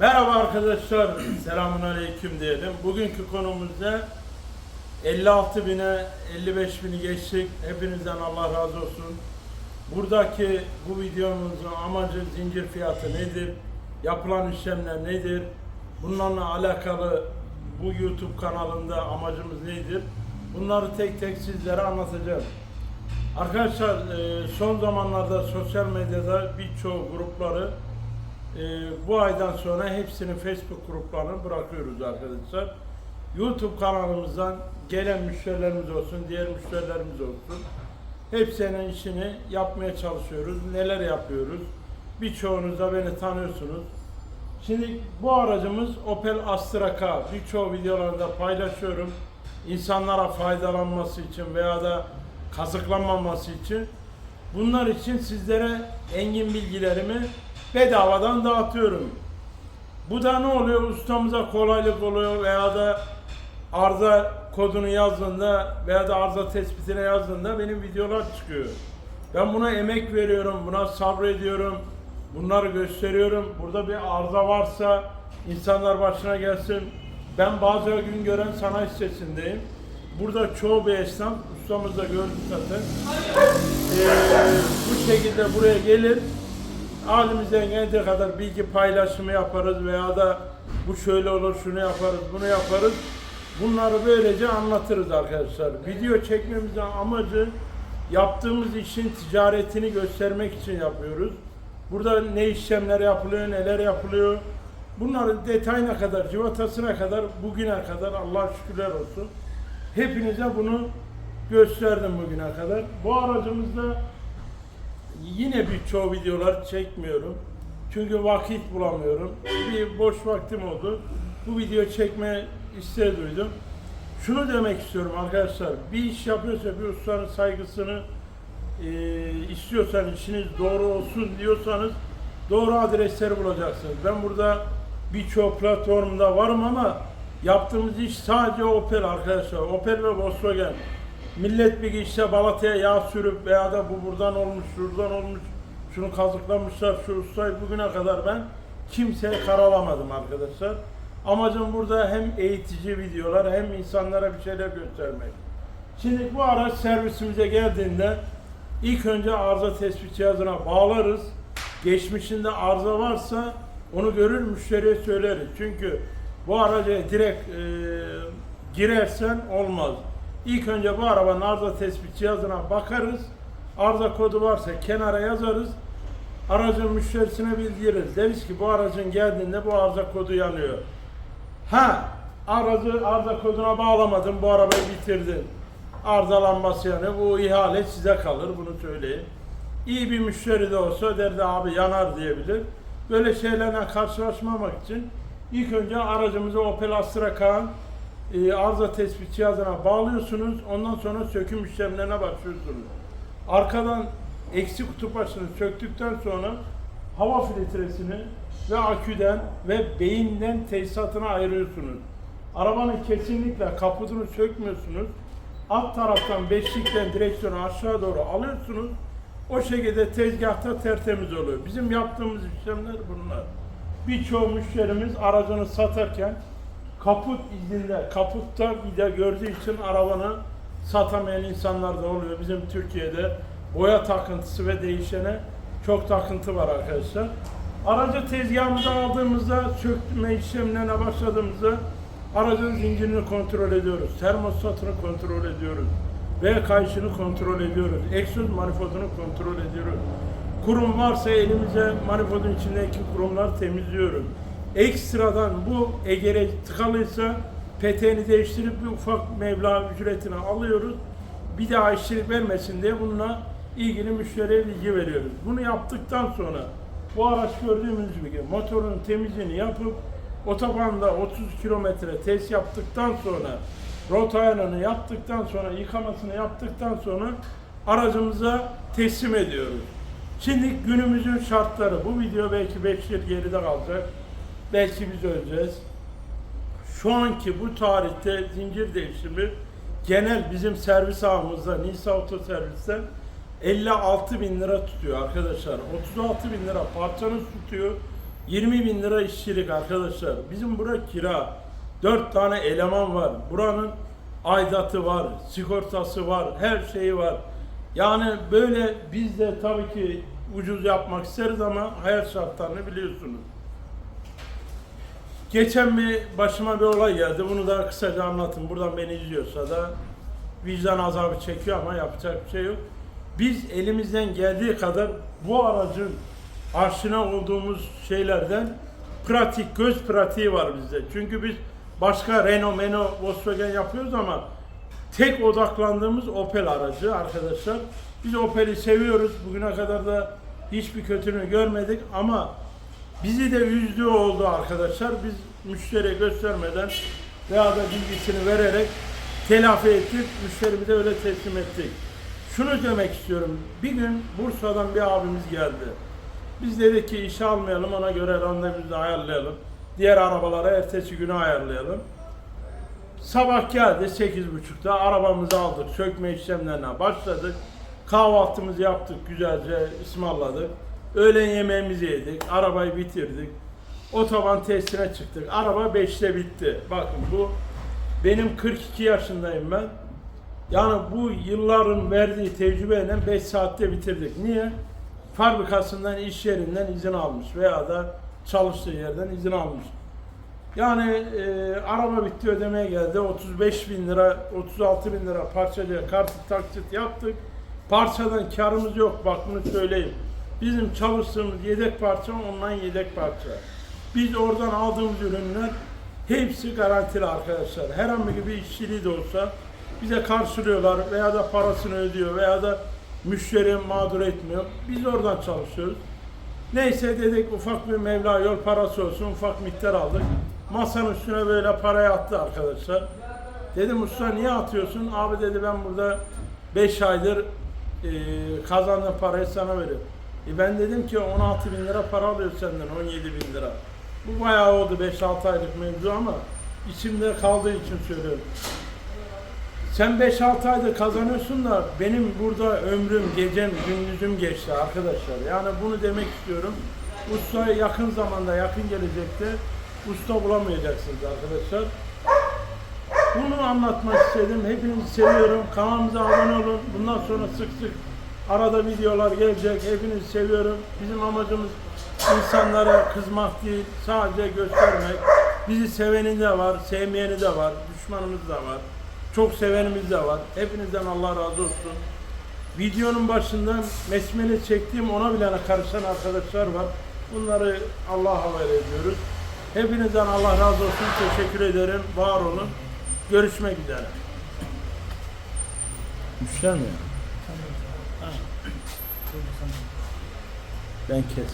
Merhaba arkadaşlar, selamun aleyküm diyelim. Bugünkü konumuzda 56 bine 55 bini geçtik. Hepinizden Allah razı olsun. Buradaki bu videomuzun amacı zincir fiyatı nedir? Yapılan işlemler nedir? Bunlarla alakalı bu YouTube kanalında amacımız nedir? Bunları tek tek sizlere anlatacağım. Arkadaşlar e, son zamanlarda sosyal medyada birçoğu grupları e, bu aydan sonra hepsini Facebook gruplarını bırakıyoruz arkadaşlar. YouTube kanalımızdan gelen müşterilerimiz olsun, diğer müşterilerimiz olsun. Hepsinin işini yapmaya çalışıyoruz. Neler yapıyoruz? Birçoğunuz da beni tanıyorsunuz. Şimdi bu aracımız Opel Astra K. Birçoğu videolarda paylaşıyorum. İnsanlara faydalanması için veya da kazıklanmaması için. Bunlar için sizlere engin bilgilerimi bedavadan dağıtıyorum. Bu da ne oluyor? Ustamıza kolaylık oluyor veya da arıza kodunu yazdığında veya da arıza tespitine yazdığında benim videolar çıkıyor. Ben buna emek veriyorum, buna sabrediyorum, bunları gösteriyorum. Burada bir arıza varsa insanlar başına gelsin. Ben bazı gün gören sanayi sitesindeyim. Burada çoğu bir esnaf, ustamız da gördü zaten. Ee, bu şekilde buraya gelir, halimizden geldiği kadar bilgi paylaşımı yaparız veya da bu şöyle olur, şunu yaparız, bunu yaparız. Bunları böylece anlatırız arkadaşlar. Video çekmemizin amacı yaptığımız işin ticaretini göstermek için yapıyoruz. Burada ne işlemler yapılıyor, neler yapılıyor. Bunların detayına kadar, civatasına kadar, bugüne kadar Allah şükürler olsun. Hepinize bunu gösterdim bugüne kadar. Bu aracımızda Yine birçoğu videolar çekmiyorum. Çünkü vakit bulamıyorum. Bir boş vaktim oldu. Bu video çekme isteği duydum. Şunu demek istiyorum arkadaşlar. Bir iş yapıyorsa bir ustanın saygısını e, istiyorsanız, işiniz doğru olsun diyorsanız doğru adresleri bulacaksınız. Ben burada birçok platformda varım ama yaptığımız iş sadece Opel arkadaşlar. Opel ve Volkswagen. Millet bir işte balataya yağ sürüp veya da bu buradan olmuş, şuradan olmuş, şunu kazıklamışlar, şu ustayı bugüne kadar ben kimseye karalamadım arkadaşlar. Amacım burada hem eğitici videolar hem insanlara bir şeyler göstermek. Şimdi bu araç servisimize geldiğinde ilk önce arıza tespit cihazına bağlarız. Geçmişinde arıza varsa onu görür müşteriye söyleriz. Çünkü bu araca direkt e, girersen olmaz. İlk önce bu arabanın arıza tespit cihazına bakarız. Arıza kodu varsa kenara yazarız. Aracın müşterisine bildiririz. Deriz ki bu aracın geldiğinde bu arıza kodu yanıyor. Ha, aracı arıza koduna bağlamadın, bu arabayı bitirdin. Arızalanması yani bu ihale size kalır, bunu söyleyeyim. İyi bir müşteri de olsa derdi abi yanar diyebilir. Böyle şeylerle karşılaşmamak için ilk önce aracımızı Opel Astra K'ın e, arıza tespit cihazına bağlıyorsunuz. Ondan sonra söküm işlemlerine başlıyorsunuz. Arkadan eksi kutu başını söktükten sonra hava filtresini ve aküden ve beyinden tesisatını ayırıyorsunuz. Arabanın kesinlikle kaputunu sökmüyorsunuz. Alt taraftan beşlikten direksiyonu aşağı doğru alıyorsunuz. O şekilde tezgahta tertemiz oluyor. Bizim yaptığımız işlemler bunlar. Birçoğu müşterimiz aracını satarken kaput izninde, kaputta vida gördüğü için arabanı satamayan insanlar da oluyor. Bizim Türkiye'de boya takıntısı ve değişene çok takıntı var arkadaşlar. Aracı tezgahımıza aldığımızda, sökme işlemlerine başladığımızda aracın zincirini kontrol ediyoruz. Termostatını kontrol ediyoruz. V kayışını kontrol ediyoruz. Egzoz manifoldunu kontrol ediyoruz. Kurum varsa elimize manifoldun içindeki kurumları temizliyoruz. Ekstradan bu egere tıkalıysa peteğini değiştirip bir ufak meblağ ücretini alıyoruz. Bir daha işçilik vermesin diye bununla ilgili müşteriye bilgi veriyoruz. Bunu yaptıktan sonra bu araç gördüğümüz gibi motorun temizliğini yapıp otobanda 30 kilometre test yaptıktan sonra rota ayarını yaptıktan sonra yıkamasını yaptıktan sonra aracımıza teslim ediyoruz. Şimdi günümüzün şartları bu video belki 5 yıl geride kalacak. Belki biz öleceğiz. Şu anki bu tarihte zincir değişimi genel bizim servis ağımızda Nisa Oto Servis'te 56 bin lira tutuyor arkadaşlar. 36 bin lira parçanız tutuyor. 20 bin lira işçilik arkadaşlar. Bizim bura kira. 4 tane eleman var. Buranın aidatı var, sigortası var, her şeyi var. Yani böyle biz de tabii ki ucuz yapmak isteriz ama hayat şartlarını biliyorsunuz. Geçen bir başıma bir olay geldi. Bunu da kısaca anlatın. Buradan beni izliyorsa da vicdan azabı çekiyor ama yapacak bir şey yok. Biz elimizden geldiği kadar bu aracın aşina olduğumuz şeylerden pratik, göz pratiği var bizde. Çünkü biz başka Renault, Meno, Volkswagen yapıyoruz ama tek odaklandığımız Opel aracı arkadaşlar. Biz Opel'i seviyoruz. Bugüne kadar da hiçbir kötülüğünü görmedik ama bizi de üzdüğü oldu arkadaşlar. Biz müşteriye göstermeden veya da bilgisini vererek telafi ettik. Müşterimize öyle teslim ettik. Şunu demek istiyorum. Bir gün Bursa'dan bir abimiz geldi. Biz dedik ki işe almayalım ona göre randevunuzu ayarlayalım. Diğer arabalara ertesi günü ayarlayalım. Sabah geldi 8.30'da arabamızı aldık. Sökme işlemlerine başladık. Kahvaltımızı yaptık güzelce ısmarladık. Öğlen yemeğimizi yedik. Arabayı bitirdik. Otoban testine çıktık. Araba 5'te bitti. Bakın bu benim 42 yaşındayım ben. Yani bu yılların verdiği tecrübeyle 5 saatte bitirdik. Niye? Fabrikasından, iş yerinden izin almış veya da çalıştığı yerden izin almış. Yani e, araba bitti ödemeye geldi. 35 bin lira, 36 bin lira parçacıya kartı taksit yaptık. Parçadan karımız yok bak bunu söyleyeyim. Bizim çalıştığımız yedek parça ondan yedek parça. Biz oradan aldığımız ürünler hepsi garantili arkadaşlar. Herhangi bir işçiliği de olsa bize karşılıyorlar veya da parasını ödüyor veya da müşteri mağdur etmiyor. Biz oradan çalışıyoruz. Neyse dedik ufak bir Mevla yol parası olsun ufak miktar aldık. Masanın üstüne böyle parayı attı arkadaşlar. Dedim usta niye atıyorsun? Abi dedi ben burada 5 aydır e, kazandığım parayı sana veriyorum. E ben dedim ki 16 bin lira para alıyor senden 17 bin lira. Bu bayağı oldu 5-6 aylık mevzu ama içimde kaldığı için söylüyorum. Sen 5-6 ayda kazanıyorsun da benim burada ömrüm, gecem, gündüzüm geçti arkadaşlar. Yani bunu demek istiyorum. Usta yakın zamanda, yakın gelecekte usta bulamayacaksınız arkadaşlar. Bunu anlatmak istedim. Hepinizi seviyorum. Kanalımıza abone olun. Bundan sonra sık sık arada videolar gelecek. Hepinizi seviyorum. Bizim amacımız insanlara kızmak değil, sadece göstermek. Bizi seveni de var, sevmeyeni de var, düşmanımız da var. Çok sevenimiz de var. Hepinizden Allah razı olsun. Videonun başından besmele çektiğim ona bile karışan arkadaşlar var. Bunları Allah'a havale ediyoruz. Hepinizden Allah razı olsun. Teşekkür ederim. Var olun. Görüşmek üzere. Müşter mi? Ben keser.